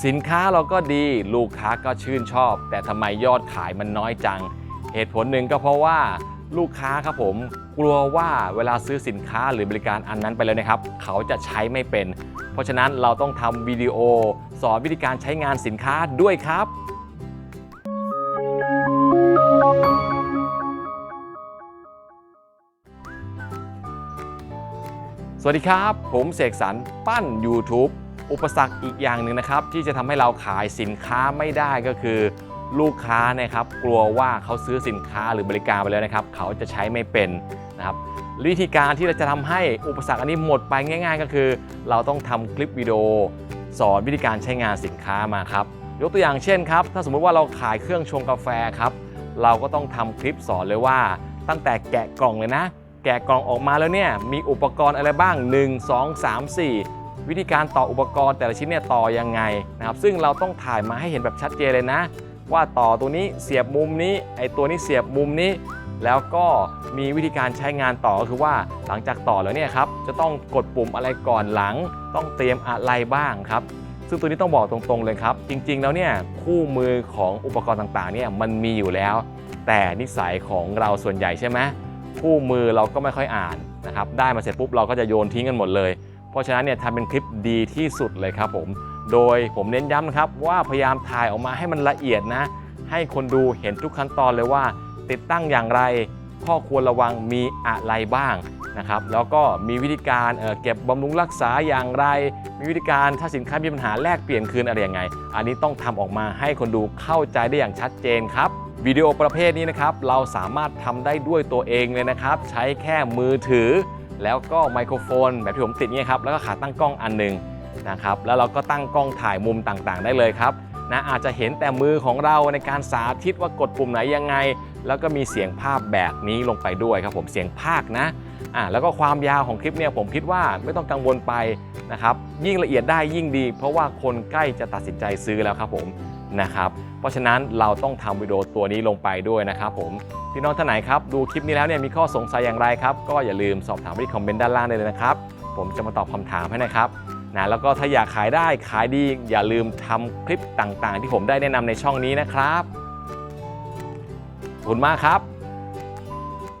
สินค้าเราก็ดีลูกค้าก็ชื่นชอบ แต่ทำไมยอดขายมันน้อยจัง เหตุผลหนึ่งก็เพราะว่าลูกค้าครับผมกลัวว่าเวลาซื้อสินค้าหรือบริการอันนั้นไปแล้วนะครับ เขาจะใช้ไม่เป็น เพราะฉะนั้นเราต้องทำวิดีโอ สอนวิธีการใช้งานสินค้าด้วยครับสวัสดีครับ ผมเสกสรรปั้น YouTube อุปสรรคอีกอย่างหนึ่งนะครับที่จะทำให้เราขายสินค้าไม่ได้ก็คือ ลูกค้านะครับกลัวว่าเขาซื้อสินค้าหรือบริการไปแล้วนะครับ เขาจะใช้ไม่เป็นนะครับวิธีการที่เราจะทำให้อุปสรรคอันนี้หมดไปง่าย ๆ ก็คือ เราต้องทำคลิปวิดีโอ สอนวิธีการใช้งานสินค้ามาครับยกตัวอย่างเช่นครับ ถ้าสมมุติว่าเราขายเครื่องชงกาแฟครับเราก็ต้องทำคลิปสอนเลยว่า ตั้งแต่แกะกล่องเลยนะ แกะกล่องออกมาแล้วเนี่ยมีอุปกรณ์อะไรบ้าง 1 2 3 4 วิธีการต่ออุปกรณ์แต่ละชิ้นเนี่ยต่อยังไงนะครับซึ่งเราต้องถ่ายมาให้เห็นแบบชัดเจนเลยนะ ว่าต่อตัวนี้เสียบมุมนี้ไอตัวนี้เสียบมุมนี้ แล้วก็มีวิธีการใช้งานต่อก็คือว่าหลังจากต่อแล้วเนี่ยครับจะต้องกดปุ่มอะไรก่อนหลัง ต้องเตรียมอะไรบ้างครับซึ่งตัวนี้ต้องบอกตรงๆเลยครับ จริง ๆ แล้วเนี่ยคู่มือของอุปกรณ์ต่างๆเนี่ยมันมีอยู่แล้ว แต่นิสัยของเราส่วนใหญ่ใช่ไหมคู่มือเราก็ไม่ค่อยอ่านนะครับได้มาเสร็จปุ๊บเราก็จะโยนทิ้งกันหมดเลย เพราะฉะนั้นเนี่ยทำเป็นคลิปดีที่สุดเลยครับผม โดยผมเน้นย้ำนะครับว่าพยายามถ่ายออกมาให้มันละเอียดนะ ให้คนดูเห็นทุกขั้นตอนเลยว่า ติดตั้งอย่างไร ข้อควรระวังมีอะไรบ้างนะครับ แล้วก็มีวิธีการเเก็บบำรุงรักษาอย่างไร มีวิธีการถ้าสินค้ามีปัญหาแลกเปลี่ยนคืนอะไรยังไง อันนี้ต้องทำออกมาให้คนดูเข้าใจได้อย่างชัดเจนครับวิดีโอประเภทนี้นะครับเราสามารถทำได้ด้วยตัวเองเลยนะครับ ใช้แค่มือถือ แล้วก็ไมโครโฟน แบบที่ผมติดเนี่ยครับแล้วก็ขาตั้งกล้องอันหนึงนะครับแล้วเราก็ตั้งกล้องถ่ายมุมต่างๆ ได้เลยครับนะอาจจะเห็นแต่มือของเราในการสาธิตว่ากดปุ่มไหนยังไง แล้วก็มีเสียงภาพแบบนี้ลงไปด้วยครับผมเสียงภาคนะอ่าแล้วก็ความยาวของคลิปเนี่ยผมคิดว่าไม่ต้องกังวลไปนะครับยิ่งละเอียดได้ยิ่งดี เพราะว่าคนใกล้จะตัดสินใจซื้อแล้วครับผมนะครับเพราะฉะนั้นเราต้องทำวิดีโอตัวนี้ลงไปด้วยนะครับผม พี่น้องท่านไหนครับดูคลิปนี้แล้วเนี่ยมีข้อสงสัยอย่างไรครับก็อย่าลืมสอบถามที่คอมเมนต์ด้านล่างได้เลยนะครับ ผมจะมาตอบคำถามให้นะครับนะแล้วก็ถ้าอยากขายได้ขายดี อย่าลืมทำคลิปต่างๆ ที่ผมได้แนะนำในช่องนี้นะครับขอบคุณมากครับ